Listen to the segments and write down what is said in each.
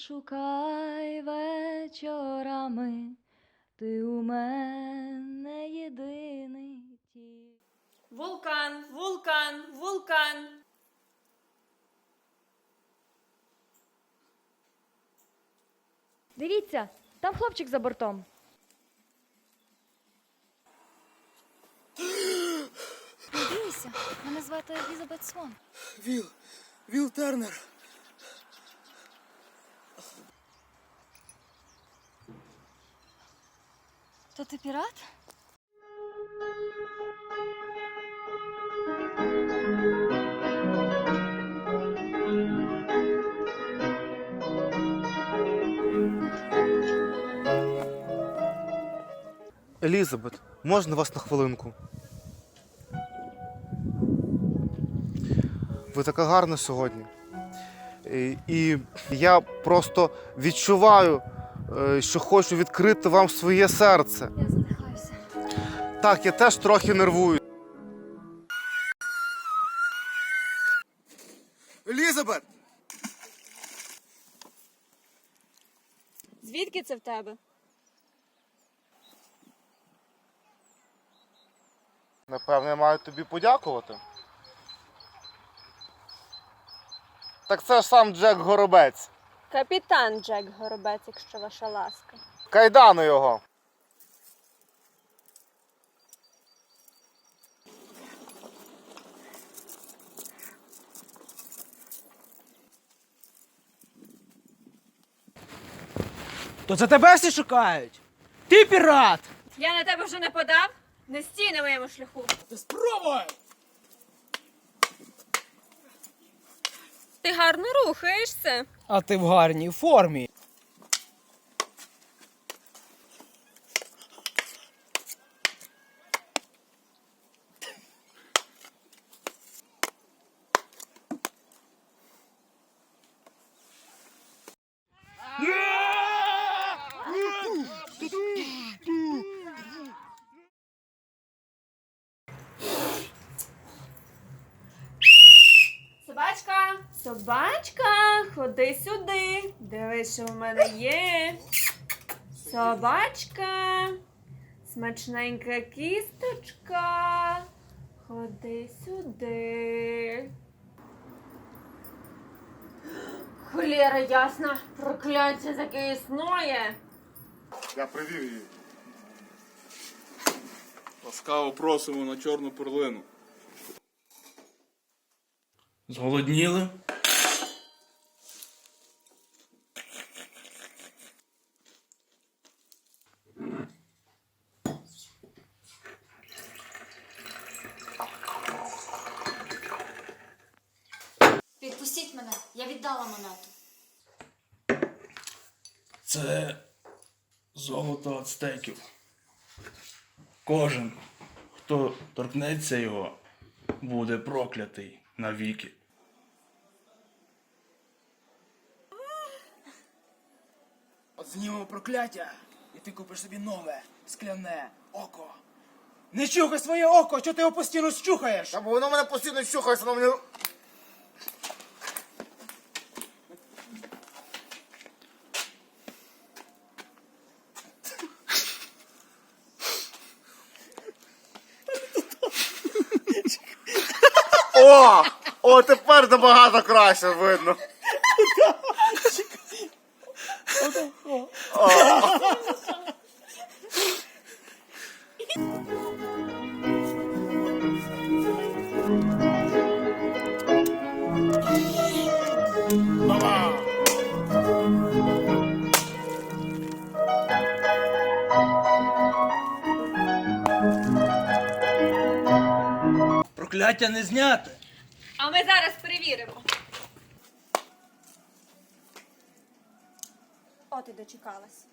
шукай вечорами, ти у мене єдиний ті. Вулкан, вулкан, вулкан. Дивіться, там хлопчик за бортом. Не бійся, мене звати Елізабет Свон. Віл, Віл Тернер. То ти пірат? Елізабет, можна вас на хвилинку? Ви така гарна сьогодні. І, і я просто відчуваю, що хочу відкрити вам своє серце. Я задихаюся. Так, я теж трохи нервую. Елізабет! Звідки це в тебе? Напевно, я маю тобі подякувати. Так це ж сам Джек Горобець. Капітан Джек Горобець, якщо ваша ласка. Кайдану його. То це тебе всі шукають? Ти пірат! Я на тебе вже не подав? Не стій на моєму шляху. Ти спробуй! Ти гарно рухаєшся. А ти в гарній формі. Собачка, ходи сюди. Дивись, що в мене є. Собачка, смачненька кісточка. Ходи сюди. Холєра ясна, прокляття таке існує. Я привів її. Ласкаво просимо на чорну перлину. Зголодніли? Відпустіть мене, я віддала монету. Це золото ацтеків. Кожен, хто торкнеться його, буде проклятий навіки. От знімемо прокляття, і ти купиш собі нове, скляне око. Не чухай своє око, що ти його постійно щухаєш? Та бо воно мене постійно чухається, воно мені. О! О, тепер набагато краще видно. Прокляття не зняте. А ми зараз перевіримо. От і дочекалась.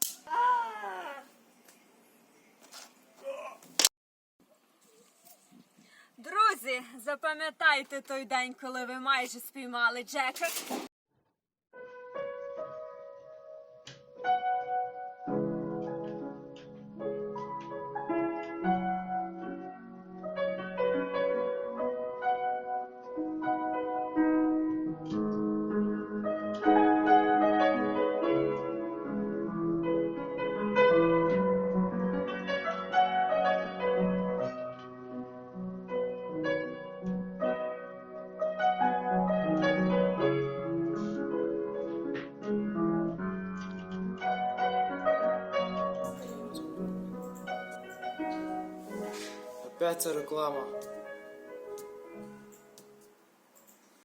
Друзі, запам'ятайте той день, коли ви майже спіймали Джека. П'ять це реклама.